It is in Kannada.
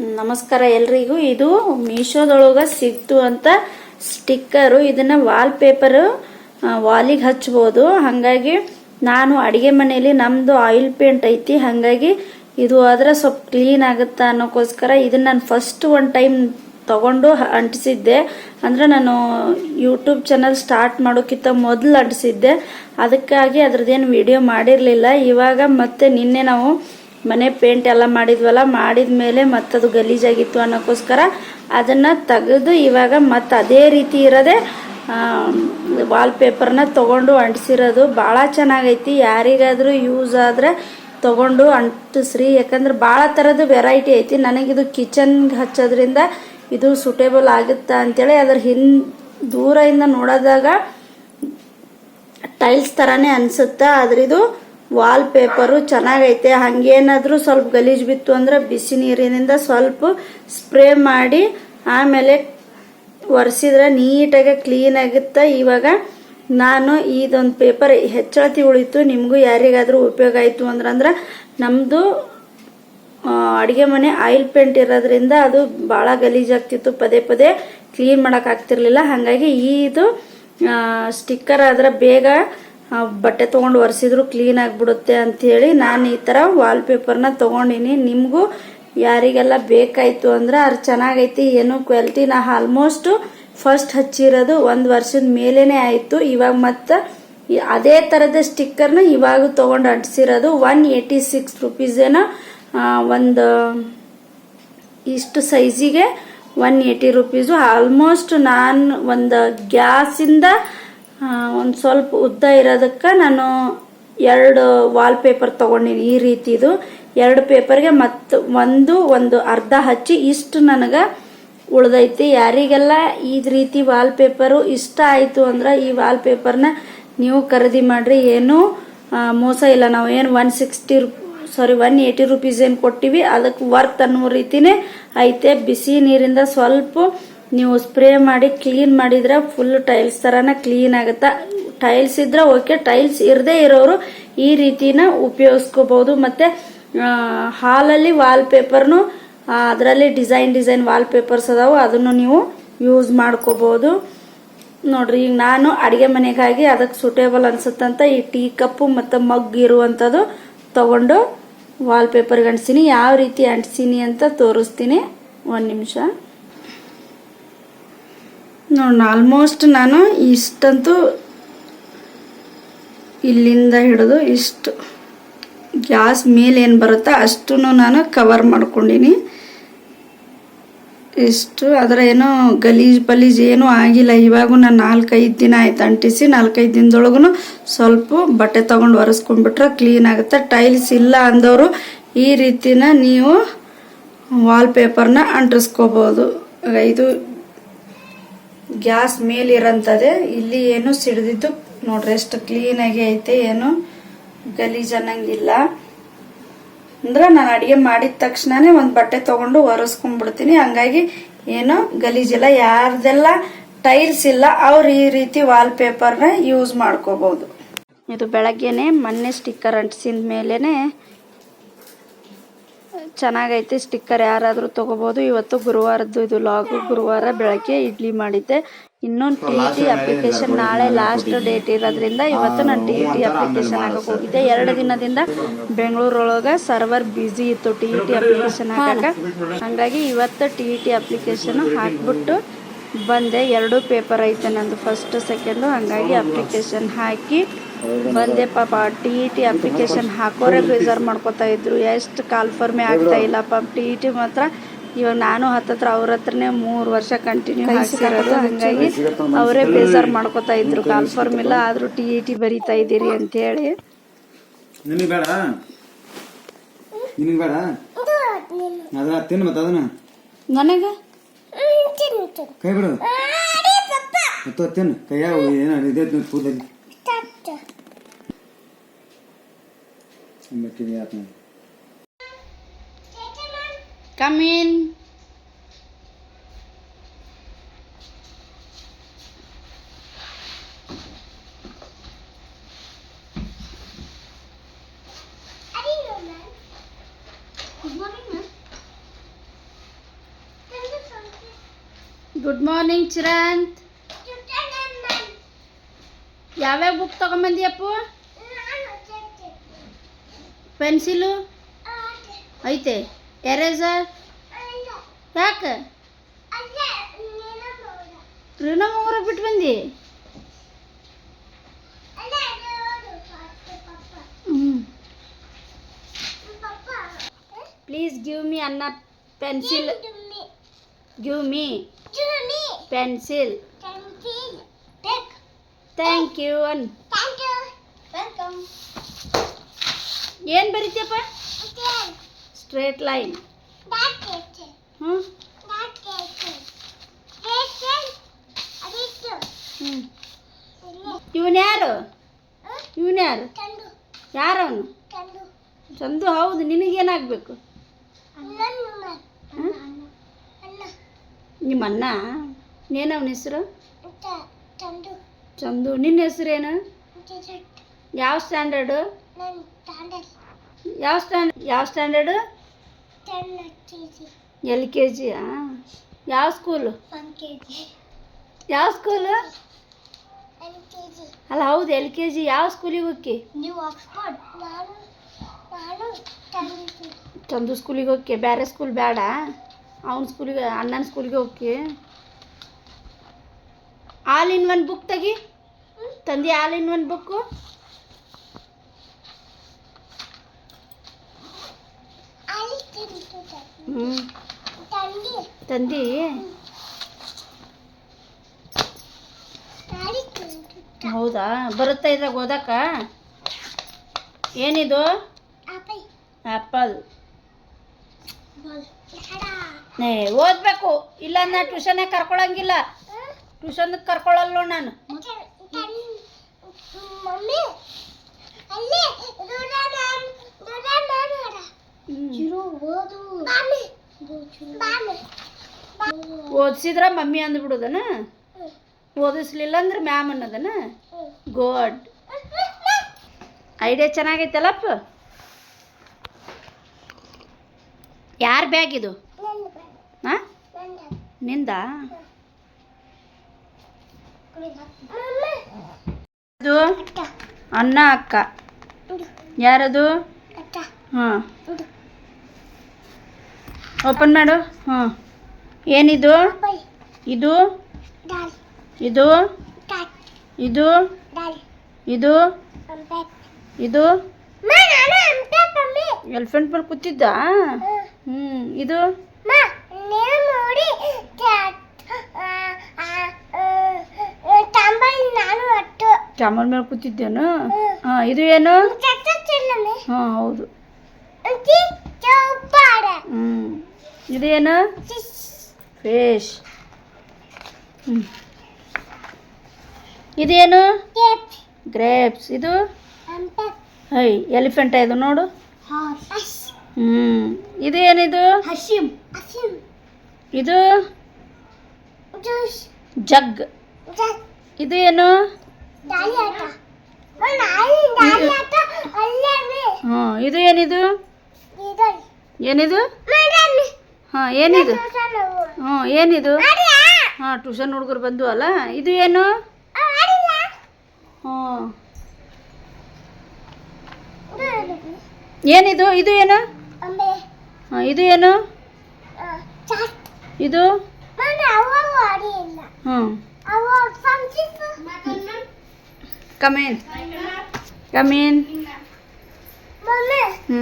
ನಮಸ್ಕಾರ ಎಲ್ರಿಗೂ. ಇದು ಮೀಶೋದೊಳಗೆ ಸಿಕ್ತು ಅಂತ ಸ್ಟಿಕ್ಕರು, ಇದನ್ನ ವಾಲ್ ಪೇಪರ್ ವಾಲಿಗೆ ಹಚ್ಬೋದು. ಹಾಗಾಗಿ ನಾನು ಅಡಿಗೆ ಮನೆಯಲ್ಲಿ ನಮ್ದು ಆಯಿಲ್ ಪೇಂಟ್ ಐತಿ. ಹಾಗಾಗಿ ಇದು ಆದ್ರೆ ಸ್ವಲ್ಪ ಕ್ಲೀನ್ ಆಗುತ್ತಾ ಅನ್ನೋಕ್ಕೋಸ್ಕರ ಇದನ್ನ ನಾನು ಫಸ್ಟ್ ಒನ್ ಟೈಮ್ ತಗೊಂಡು ಅಂಟಿಸಿದ್ದೆ. ಅಂದ್ರೆ ನಾನು ಯೂಟ್ಯೂಬ್ ಚಾನಲ್ ಸ್ಟಾರ್ಟ್ ಮಾಡೋಕ್ಕಿಂತ ಮೊದಲು ಅಂಟಿಸಿದ್ದೆ. ಅದಕ್ಕಾಗಿ ಅದ್ರದ್ದೇನು ವಿಡಿಯೋ ಮಾಡಿರಲಿಲ್ಲ. ಇವಾಗ ಮತ್ತೆ ನಿನ್ನೆ ನಾವು ಮನೆ ಪೇಂಟ್ ಎಲ್ಲ ಮಾಡಿದ್ವಲ್ಲ, ಮಾಡಿದ ಮೇಲೆ ಮತ್ತದು ಗಲೀಜಾಗಿತ್ತು ಅನ್ನೋಕ್ಕೋಸ್ಕರ ಅದನ್ನ ತೆಗೆದು ಇವಾಗ ಮತ್ತೆ ಅದೇ ರೀತಿ ಇರೋದೇ ವಾಲ್ ಪೇಪರ್ನ ತಗೊಂಡು ಅಂಟಿಸಿರೋದು ಭಾಳ ಚೆನ್ನಾಗೈತಿ. ಯಾರಿಗಾದ್ರೂ ಯೂಸ್ ಆದ್ರೆ ತಗೊಂಡು ಅಂಟಿಸ್ರಿ. ಯಾಕಂದ್ರೆ ಭಾಳ ಥರದ ವೆರೈಟಿ ಐತಿ. ನನಗಿದು ಕಿಚನ್ಗೆ ಹಚ್ಚೋದ್ರಿಂದ ಇದು ಸೂಟೇಬಲ್ ಆಗುತ್ತಾ ಅಂತೇಳಿ ಅದ್ರ ಹಿನ್, ದೂರದಿಂದ ನೋಡೋದಾಗ ಟೈಲ್ಸ್ ಥರನೇ ಅನಿಸುತ್ತೆ. ಆದ್ರೆ ಇದು ವಾಲ್ ಪೇಪರು ಚೆನ್ನಾಗೈತೆ. ಹಂಗೇನಾದ್ರೂ ಸ್ವಲ್ಪ ಗಲೀಜು ಬಿತ್ತು ಅಂದ್ರೆ ಬಿಸಿ ನೀರಿನಿಂದ ಸ್ವಲ್ಪ ಸ್ಪ್ರೇ ಮಾಡಿ ಆಮೇಲೆ ಒರೆಸಿದ್ರೆ ನೀಟಾಗಿ ಕ್ಲೀನ್ ಆಗುತ್ತೆ. ಇವಾಗ ನಾನು ಇದೊಂದು ಪೇಪರ್ ಹೆಚ್ಚಳತಿ ಉಳಿತು. ನಿಮಗೂ ಯಾರಿಗಾದರೂ ಉಪಯೋಗ ಆಯಿತು ಅಂದ್ರೆ ನಮ್ಮದು ಅಡುಗೆ ಮನೆ ಆಯಿಲ್ ಪೇಂಟ್ ಇರೋದ್ರಿಂದ ಅದು ಭಾಳ ಗಲೀಜಾಗ್ತಿತ್ತು ಪದೇ ಪದೇ ಕ್ಲೀನ್ ಮಾಡೋಕ್ಕಾಗ್ತಿರ್ಲಿಲ್ಲ ಹಾಗಾಗಿ ಇದು ಸ್ಟಿಕ್ಕರ್ ಆದ್ರೆ ಬೇಗ ಬಟ್ಟೆ ತೊಗೊಂಡು ಒರೆಸಿದ್ರು ಕ್ಲೀನ್ ಆಗಿಬಿಡುತ್ತೆ ಅಂಥೇಳಿ ನಾನು ಈ ಥರ ವಾಲ್ ಪೇಪರ್ನ ತೊಗೊಂಡಿನಿ. ನಿಮಗೂ ಯಾರಿಗೆಲ್ಲ ಬೇಕಾಯಿತು ಅಂದ್ರೆ ಅದು ಚೆನ್ನಾಗೈತಿ. ಏನು ಕ್ವಾಲಿಟಿ ನಾ ಆಲ್ಮೋಸ್ಟು ಫಸ್ಟ್ ಹಚ್ಚಿರೋದು ಒಂದು ವರ್ಷದ ಮೇಲೇ ಆಯಿತು. ಇವಾಗ ಮತ್ತೆ ಅದೇ ಥರದ ಸ್ಟಿಕ್ಕರ್ನ ಇವಾಗ ತೊಗೊಂಡು ಅಂಟಿಸಿರೋದು ಒನ್ ಏಯ್ಟಿ ಸಿಕ್ಸ್ ರುಪೀಸೇನೋ ಒಂದು ಇಷ್ಟು ಸೈಜಿಗೆ ಒನ್ ಏಯ್ಟಿ ರುಪೀಸು ಆಲ್ಮೋಸ್ಟ್ ನಾನು ಒಂದು ಗ್ಯಾಸಿಂದ ಒಂದು ಸ್ವಲ್ಪ ಉದ್ದ ಇರೋದಕ್ಕೆ ನಾನು ಎರಡು ವಾಲ್ ಪೇಪರ್ ತೊಗೊಂಡಿನಿ. ಈ ರೀತಿದು ಎರಡು ಪೇಪರ್ಗೆ ಮತ್ತು ಒಂದು ಒಂದು ಅರ್ಧ ಹಚ್ಚಿ ಇಷ್ಟು ನನಗೆ ಉಳ್ದೈತಿ. ಯಾರಿಗೆಲ್ಲ ಈ ರೀತಿ ವಾಲ್ ಪೇಪರು ಇಷ್ಟ ಆಯಿತು ಅಂದ್ರೆ ಈ ವಾಲ್ ಪೇಪರ್ನ ನೀವು ಖರೀದಿ ಮಾಡಿರಿ. ಏನೂ ಮೋಸ ಇಲ್ಲ. ನಾವು ಏನು one sixty sorry one eighty rupees ಏನು ಕೊಟ್ಟಿವಿ ಅದಕ್ಕೆ ವರ್ತ್ ಅನ್ನೋ ರೀತಿನೇ ಐತೆ. ಬಿಸಿ ನೀರಿಂದ ಸ್ವಲ್ಪ ನೀವು ಸ್ಪ್ರೇ ಮಾಡಿ ಕ್ಲೀನ್ ಮಾಡಿದ್ರೆ ಫುಲ್ ಟೈಲ್ಸ್ ಥರನ ಕ್ಲೀನ್ ಆಗುತ್ತೆ? ಟೈಲ್ಸ್ ಇದ್ರೆ ಓಕೆ ಟೈಲ್ಸ್ ಇರದೇ ಇರೋರು ಈ ರೀತಿನ ಉಪಯೋಗಿಸ್ಕೋಬಹುದು. ಮತ್ತೆ ಹಾಲಲ್ಲಿ ವಾಲ್ ಪೇಪರ್ನು ಅದರಲ್ಲಿ ಡಿಸೈನ್ ಡಿಸೈನ್ ವಾಲ್ ಪೇಪರ್ಸ್ ಅದಾವು, ಅದನ್ನು ನೀವು ಯೂಸ್ ಮಾಡ್ಕೋಬಹುದು. ನೋಡ್ರಿ, ಈಗ ನಾನು ಅಡಿಗೆ ಮನೆಗಾಗಿ ಅದಕ್ಕೆ ಸೂಟೇಬಲ್ ಅನ್ಸುತ್ತಂತ ಈ ಟೀ ಕಪ್ಪು ಮತ್ತು ಮಗ್ ಇರುವಂಥದ್ದು ತಗೊಂಡು ವಾಲ್ ಪೇಪರ್ಗೆ ಅಂಟಿಸಿನಿ ಯಾವ ರೀತಿ ಅಂಟಿಸಿನಿ ಅಂತ ತೋರಿಸ್ತೀನಿ. ಒಂದು ನಿಮಿಷ. ನೋಡಿ ಆಲ್ಮೋಸ್ಟ್ ನಾನು ಇಷ್ಟಂತೂ ಇಲ್ಲಿಂದ ಹಿಡಿದು ಇಷ್ಟು ಗ್ಯಾಸ್ ಮೇಲೆ ಏನು ಬರುತ್ತಾ ಅಷ್ಟು ನಾನು ಕವರ್ ಮಾಡ್ಕೊಂಡಿನಿ. ಇಷ್ಟು ಅದರ ಏನೋ ಗಲೀಜ್ ಪಲೀಜು ಏನೂ ಆಗಿಲ್ಲ. ಇವಾಗೂ ನಾನು ನಾಲ್ಕೈದು ದಿನ ಆಯ್ತು ಅಂಟಿಸಿ, ನಾಲ್ಕೈದು ದಿನದೊಳಗೂ ಸ್ವಲ್ಪ ಬಟ್ಟೆ ತೊಗೊಂಡು ಒರೆಸ್ಕೊಂಡ್ಬಿಟ್ರೆ ಕ್ಲೀನ್ ಆಗುತ್ತೆ. ಟೈಲ್ಸ್ ಇಲ್ಲ ಅಂದವರು ಈ ರೀತಿನ ನೀವು ವಾಲ್ಪೇಪರ್ನ ಅಂಟಿಸ್ಕೋಬೋದು ಇದು ಗ್ಯಾಸ್ ಮೇಲಿರಂತದೆ, ಇಲ್ಲಿ ಏನು ಸಿಡಿದಿದ್ದು ನೋಡ್ರಿ, ಎಷ್ಟು ಆಗಿ ಐತೆ, ಏನು ಗಲೀಜ್ ಅನ್ನಂಗಿಲ್ಲ ಅಂದ್ರೆ ನಾನು ಅಡಿಗೆ ಮಾಡಿದ ತಕ್ಷಣನೇ ಒಂದು ಬಟ್ಟೆ ತಗೊಂಡು ಒರೆಸ್ಕೊಂಡ್ಬಿಡ್ತೀನಿ. ಹಂಗಾಗಿ ಏನು ಇಲ್ಲ ಯಾರ್ದೆಲ್ಲ ಟೈಲ್ಸ್ ಇಲ್ಲ, ಅವ್ರು ಈ ರೀತಿ ವಾಲ್ ಪೇಪರ್ನ ಯೂಸ್ ಮಾಡ್ಕೋಬಹುದು. ಇದು ಬೆಳಗ್ಗೆನೆ ಮೊನ್ನೆ ಸ್ಟಿಕ್ಕರ್ ಅಂಟಿಸಿದ ಮೇಲೇನೆ ಚೆನ್ನಾಗೈತೆ ಸ್ಟಿಕ್ಕರ್ ಯಾರಾದರೂ ತೊಗೋಬೋದು. ಇವತ್ತು ಗುರುವಾರದ್ದು ಇದು ಲಾಗು ಗುರುವಾರ ಬೆಳಗ್ಗೆ ಇಡ್ಲಿ ಮಾಡಿದ್ದೆ. ಇನ್ನೊಂದು ಟಿ ಇ ಟಿ ಅಪ್ಲಿಕೇಶನ್ ನಾಳೆ ಲಾಸ್ಟ್ ಡೇಟ್ ಇರೋದ್ರಿಂದ ಇವತ್ತು ನಾನು ಟಿ ಇ ಟಿ ಅಪ್ಲಿಕೇಶನ್ ಹಾಕಕ್ಕೆ ಹೋಗಿದ್ದೆ ಎರಡು ದಿನದಿಂದ ಬೆಂಗಳೂರೊಳಗೆ ಸರ್ವರ್ ಬ್ಯುಸಿ ಇತ್ತು ಟಿ ಇ ಟಿ ಅಪ್ಲಿಕೇಶನ್ ಹಾಕಕ್ಕೆ ಹಾಗಾಗಿ ಇವತ್ತು ಟಿ ಇ ಟಿ ಅಪ್ಲಿಕೇಶನ್ ಹಾಕಿಬಿಟ್ಟು ಬಂದೆ. ಎರಡೂ ಪೇಪರ್ ಐತೆ ನಂದು ಫಸ್ಟ್ ಸೆಕೆಂಡು ಹಂಗಾಗಿ ಅಪ್ಲಿಕೇಶನ್ ಹಾಕಿ ಬಂದೆ ಪಾಪ ಟಿ ಇ ಟಿ ಅಪ್ಲಿಕೇಶನ್ ಹಾಕೋರೆ ಬೇಜಾರು ಮಾಡ್ಕೋತಾ ಇದ್ರು. ಎಷ್ಟು ಕಾಲ್ಫರ್ಮೆ ಆಗ್ತಾ ಇಲ್ಲ ಪಾಪ ಟಿ ಇ ಟಿ ಮಾತ್ರ ಇವಾಗ ನಾನು ಹತ್ತತ್ರ ಅವ್ರ ಹತ್ರನೇ ಮೂರು ವರ್ಷ ಕಂಟಿನ್ಯೂ ಹಾಕ್ಸಿರೋದು. ಹಂಗಾಗಿ ಅವರೇ ಬೇಜಾರು ಮಾಡ್ಕೋತಾ ಇದ್ರು. ಕಾಲ್ಫರ್ಮ್ ಇಲ್ಲ ಆದರೂ ಟಿ ಇ ಟಿ ಬರಿತಾ ಇದ್ದೀರಿ ಅಂತ ಹೇಳಿ. ಬೇಡ. ನಿನಗೆ ಬೇಡ. ಅದ ತಿನ್ನು ಮತ್ತೆ ಅದನ್ನ. ನನಗೆ? ಕೈ ಬಿಡು. ತಿನ್ನು. ಕೈಯಾಗ ಏನೋ ಇದೆ ಕೂದಲಿ ಮತ್ತಿದೆ ಆತ come in Good morning, ma'am. Good morning Chiranth ಯಾವ್ಯಾವ ಬುಕ್ ತಗೊಂಬಂದಿಯಪ್ಪು ಪೆನ್ಸಿಲು ಐತೆ ಎರೇಸರ್ ಯಾಕೆ ರೀನಾ ಮಗರ ಬಿಟ್ಟು ಬಂದಿ ಪ್ಲೀಸ್ ಗಿವ್ ಮಿ ಅನ್ನ pencil give me pencil thank you ಅನ್ ಏನು ಬರೀತಿಯಪ್ಪ? ಸ್ಟ್ರೇಟ್ ಲೈನ್ ಹ್ಞೂ ಇವನ್ ಯಾರು? ಇವನ್ ಯಾರು? ಯಾರವನು? ಚಂದು ಹೌದು ನಿನಗೇನಾಗಬೇಕು? ನಿಮ್ಮ ಅಣ್ಣ? ಅವನ ಹೆಸರು? ಚಂದು. ನಿನ್ನ ಹೆಸರೇನು? ಯಾವ ಸ್ಟ್ಯಾಂಡರ್ಡು ಯಾವ ಸ್ಟ್ಯಾಂಡ್ ಯಾವ ಸ್ಟ್ಯಾಂಡರ್ಡು ಎಲ್ ಕೆ ಜಿಯಾ ಯಾವ ಸ್ಕೂಲು ಯಾವ ಸ್ಕೂಲು ಅಲ್ಲ ಹೌದು ಎಲ್ ಕೆ ಜಿ ಯಾವ ಸ್ಕೂಲಿಗೆ ಹೋಗಿ ನೀವು ಆಕ್ಸ್ಫರ್ಡ್ ನಾನು ನಾನು ತಂದಿದ್ದು ಚಂದು ಸ್ಕೂಲಿಗೆ ಹೋಗಿ ಬೇರೆ ಸ್ಕೂಲ್ ಬೇಡ. ಅವನ ಸ್ಕೂಲಿಗೆ ಅಣ್ಣನ ಸ್ಕೂಲಿಗೆ ಹೋಗಿ ಆಲ್ ಇನ್ ಒನ್ ಬುಕ್ ತೆಗಿ. ತಂದಿ ಆಲ್ ಇನ್ ಒನ್ ಬುಕ್ಕು ಅಲ್ಲಿ ತಿಂತು ಹ್ಞೂ ತಂದಿ? ಹೌದಾ? ಬರುತ್ತಾ ಇದ್ರಾಗ ಓದಕ್ಕ ಏನಿದು? ಆಪಲ್. ಆ್ಯಪಲ್ ನೇ, ಓದಬೇಕು. ಇಲ್ಲ ನಾ ಟ್ಯೂಷನ್ಗೆ ಕರ್ಕೊಳಂಗಿಲ್ಲ. ಟ್ಯೂಷನ್ ಕರ್ಕೊಳ್ಳಲ್ಲ ನಾನು. ಮಮ್ಮಿ, ಅಲ್ಲಿ ಓದಿಸಿದ್ರ ಮಮ್ಮಿ ಅಂದ್ಬಿಡೋದನ? ಓದಿಸ್ಲಿಲ್ಲ ಅಂದ್ರೆ ಮ್ಯಾಮ್ ಅನ್ನೋದನ? ಗೋಡ್ ಐಡಿಯಾ ಚೆನ್ನಾಗೈತಲ್ಲಪ್ಪ? ಯಾರ ಬ್ಯಾಗ್ ಇದು? ಹಾಂ ನಿಂದ? ಮಮ್ಮಿ ಅದು ಅಣ್ಣ ಅಕ್ಕ. ಯಾರದು? ಹಾಂ ಓಪನ್ ಮಾಡು. ಹಾಂ ಏನಿದು? ಇದು? ಇದು? ಇದು? ಇದು? ಇದು? ಎಲಿಫೆಂಟ್ ಮೇಲೆ ಕೂತಿದ್ದ? ಹ್ಞೂ ಇದು? ಚಾಮಲ್ ಮೇಲೆ ಕೂತಿದ್ದೇನು? ಹಾಂ ಇದು ಏನು? ಹಾಂ ಹೌದು ಚೌಪಾಡ ಹ್ಞೂ ಇದು ಏನು ಫಿಶ್. ಹ್ಞೂ ಇದೇನು? ಗ್ರೇಪ್ಸ್ ಇದು? ಹೈ ಎಲಿಫೆಂಟ ಇದು ನೋಡು. ಹ್ಮ್. ಇದೇನಿದು? ಇದು? ಜಗ್. ಇದೇನು? ಇದು ಏನು ದಾಳಿ ಆಟ ನಾಯಿ ದಾಳಿ ಆಟ ಅಲ್ಲೇ ಇದು ಏನಿದು ಏನಿದು? ಹಾಂ ಏನಿದು? ಹ್ಞೂ ಏನಿದು? ಹಾಂ ಟ್ಯೂಷನ್ ಹುಡುಗರು ಬಂದು ಅಲ್ಲ ಇದು ಏನು? ಹ್ಞೂ. ಏನಿದು? ಇದು ಏನು? ಹಾಂ ಇದು ಏನು? ಇದು? ಹ್ಞೂ. ಕಮೇನ್ ಕಮೇನ್ ಹ್ಞೂ